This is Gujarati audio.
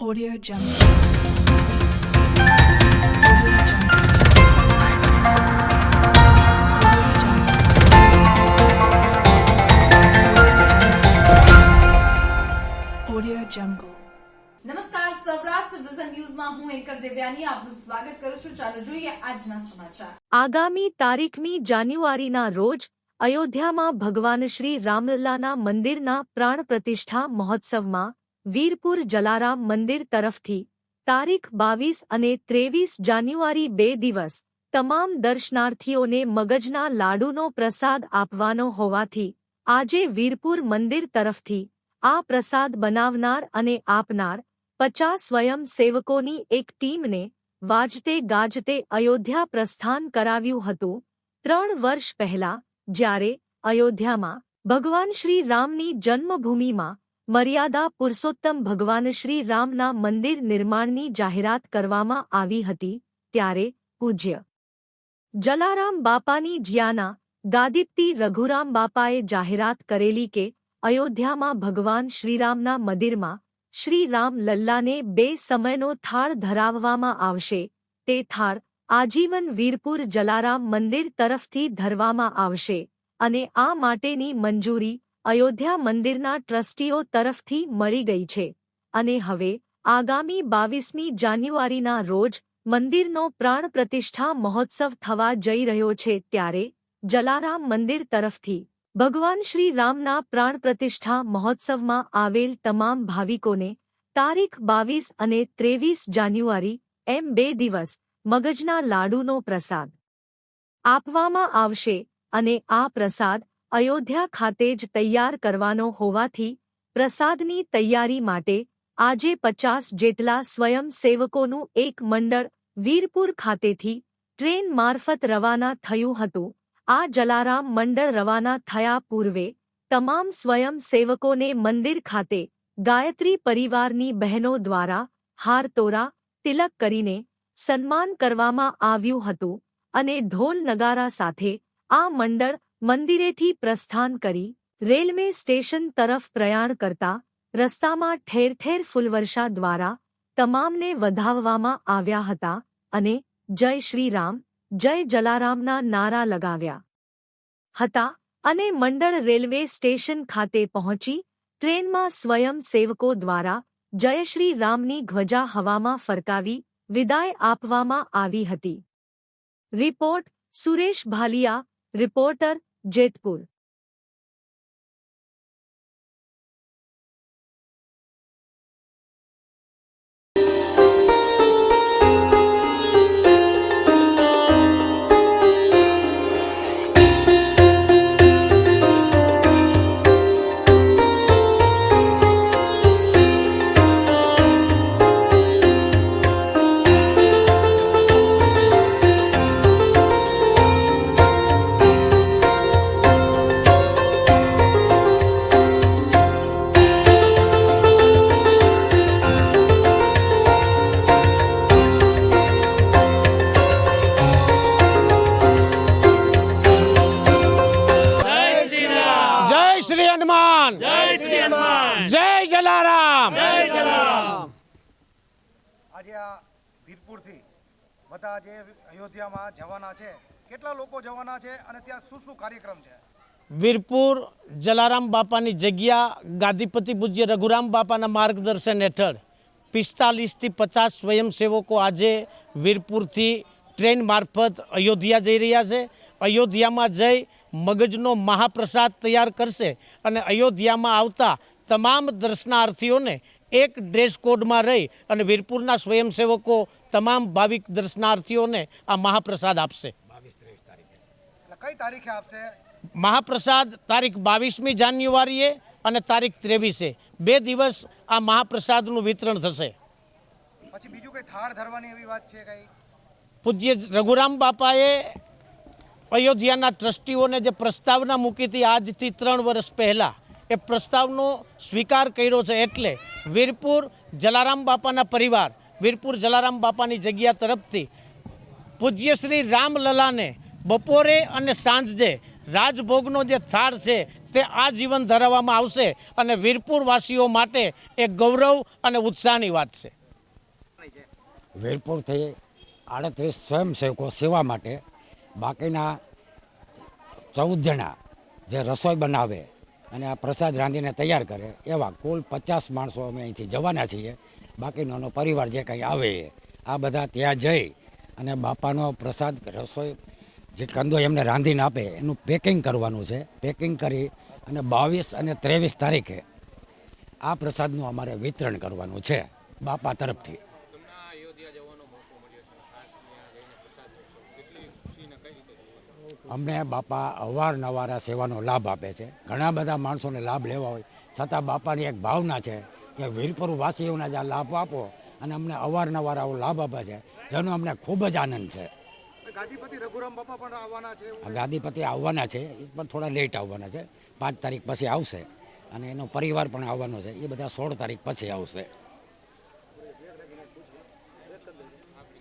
Audio Jungle. Audio Jungle. નમસ્કાર સૌરાષ્ટ્ર વિઝન ન્યૂઝમાં હું એન્કર દેવ્યાની આપનું સ્વાગત કરું છું ચાલો જોઈએ આજના સમાચાર આગામી તારીખમી જાન્યુઆરીના રોજ અયોધ્યામાં ભગવાન શ્રી રામલલ્લાના મંદિરના પ્રાણ પ્રતિષ્ઠા મહોત્સવમાં વીરપુર જલારામ મંદિર તરફથી તારીખ બાવીસ અને ત્રેવીસ જાન્યુઆરી બે દિવસ તમામ દર્શનાર્થીઓને મગજના લાડુનો પ્રસાદ આપવાનો હોવાથી આજે વીરપુર મંદિર તરફથી આ પ્રસાદ બનાવનાર અને આપનાર પચાસ સ્વયંસેવકોની એક ટીમને વાજતે ગાજતે અયોધ્યા પ્રસ્થાન કરાવ્યું હતું. ત્રણ વર્ષ પહેલા જ્યારે અયોધ્યામાં ભગવાન શ્રી રામની જન્મભૂમિમાં મર્યાદા પુરુષોત્તમ ભગવાન શ્રી રામના મંદિર નિર્માણની જાહેરાત કરવામાં આવી હતી ત્યારે પૂજ્ય જલારામ બાપાની જ્યાના ગાદીપ્તિ રઘુરામ બાપાએ જાહેરાત કરેલી કે અયોધ્યામાં ભગવાન શ્રીરામના મંદિરમાં શ્રીરામ લલ્લાને બે સમયનો થાળ ધરાવવામાં આવશે. તે થાળ આજીવન વીરપુર જલારામ મંદિર તરફથી ધરવામાં આવશે અને આ માટેની મંજૂરી અયોધ્યા મંદિરના ટ્રસ્ટીઓ તરફથી મળી ગઈ છે. અને હવે, આગામી બાવીસમી જાન્યુઆરીના રોજ, મંદિરનો પ્રાણ પ્રતિષ્ઠા મહોત્સવ થવા જઈ રહ્યો છે ત્યારે, જલારામ મંદિર તરફથી, ભગવાન શ્રી રામના પ્રાણ પ્રતિષ્ઠા મહોત્સવમાં આવેલ તમામ ભાવિકોને, તારીખ બાવીસ અને ત્રેવીસ જાન્યુઆરી, એમ બે દિવસ, મગજના લાડુનો પ્રસાદ આપવામાં આવશે, અને આ પ્રસાદ અયોધ્યા ખાતે જ તૈયાર કરવાનો હોવાથી પ્રસાદની તૈયારી માટે આજે પચાસ જેટલા સ્વયંસેવકોનું એક મંડળ વીરપુર ખાતેથી ટ્રેન મારફત રવાના થયું હતું. આ જલારામ મંડળ રવાના થયા પૂર્વે તમામ સ્વયંસેવકોને મંદિર ખાતે ગાયત્રી પરિવારની બહેનો દ્વારા હારતોરા તિલક કરીને સન્માન કરવામાં આવ્યું હતું અને ઢોલ નગારા સાથે આ મંડળ મંદિરેથી પ્રસ્થાન કરી રેલવે સ્ટેશન તરફ પ્રયાણ કરતા રસ્તામાં ઠેર ઠેર ફૂલવર્ષા દ્વારા તમામને વધાવવામાં આવ્યા હતા અને જય શ્રીરામ જય જલારામના નારા લગાવ્યા હતા અને મંડળ રેલવે સ્ટેશન ખાતે પહોંચી ટ્રેનમાં સ્વયંસેવકો દ્વારા જય શ્રી રામની ધ્વજા હવામાં ફરકાવી વિદાય આપવામાં આવી હતી. Report Suresh Bhaliya, reporter Jetpur. આજે આ વીરપુરથી બધા જે અયોધ્યામાં જવાના છે, કેટલા લોકો જવાના છે અને ત્યાં શું શું કાર્યક્રમ છે? વીરપુર જલારામ બાપાની જગ્યા, ગાદીપતિ પૂજ્ય રઘુરામ બાપાના માર્ગદર્શન હેઠળ પિસ્તાલીસથી પચાસ સ્વયંસેવકો આજે વીરપુરથી ટ્રેન મારફત અયોધ્યા જઈ રહ્યા છે. અયોધ્યામાં જઈ મગજનો મહાપ્રસાદ તૈયાર કરશે અને અયોધ્યામાં આવતા તમામ દર્શનાર્થીઓને એક ડ્રેસ કોડમાં રહી અને વીરપુરના સ્વયંસેવકો તમામ ભાવિક દર્શનાર્થીઓને આ મહાપ્રસાદ આપશે. કઈ તારીખે આપશે? મહાપ્રસાદ તારીખ બાવીસમી જાન્યુઆરીએ અને તારીખ ત્રેવીસે. બે દિવસ આ મહાપ્રસાદનું વિતરણ થશે. પછી બીજું કઈ થાળ ધરવાની એવી વાત છે કઈ? પૂજ્ય રઘુરામ બાપાએ અયોધ્યાના ટ્રસ્ટીઓને જે પ્રસ્તાવના મૂકી હતી આજથી ત્રણ વર્ષ પહેલાં એ પ્રસ્તાવનો સ્વીકાર કર્યો છે એટલે વીરપુર જલારામ બાપાના પરિવાર, વીરપુર જલારામ બાપાની જગ્યા તરફથી પૂજ્ય શ્રી રામલલાને બપોરે અને સાંજે રાજભોગનો જે થાળ છે તે આ જીવન ધરાવવામાં આવશે અને વીરપુરવાસીઓ માટે એ ગૌરવ અને ઉત્સાહની વાત છે. વીરપુરથી આડત્રીસ સ્વયંસેવકો સેવા માટે બાકીના ચૌદ જણા જે રસોઈ બનાવે અને આ પ્રસાદ રાંધીને તૈયાર કરે. એવા કુલ પચાસ માણસો અમે અહીંથી જવાના છીએ. બાકીનો પરિવાર જે કંઈ આવે, આ બધા ત્યાં જઈ અને બાપાનો પ્રસાદ, રસોઈ, જે કંદો એમને રાંધીને આપે, એનું પેકિંગ કરવાનું છે. પેકિંગ કરી અને બાવીસ અને ત્રેવીસ તારીખે આ પ્રસાદનું અમારે વિતરણ કરવાનું છે બાપા તરફથી. અમને બાપા અવારનવાર આ સેવાનો લાભ આપે છે. ઘણા બધા માણસોને લાભ લેવા હોય છતાં બાપાની એક ભાવના છે કે વીરપુર વાસીઓને જ આ લાભ આપો અને અમને અવારનવાર આવો લાભ આપે છે. જેનો અમને ખૂબ જ આનંદ છે. ગાદીપતિ રઘુરામ બાપા પણ આવવાના છે ગાદીપતિ આવવાના છે એ પણ થોડા લેટ આવવાના છે. પાંચ તારીખ પછી આવશે અને એનો પરિવાર પણ આવવાનો છે. એ બધા સોળ તારીખ પછી આવશે.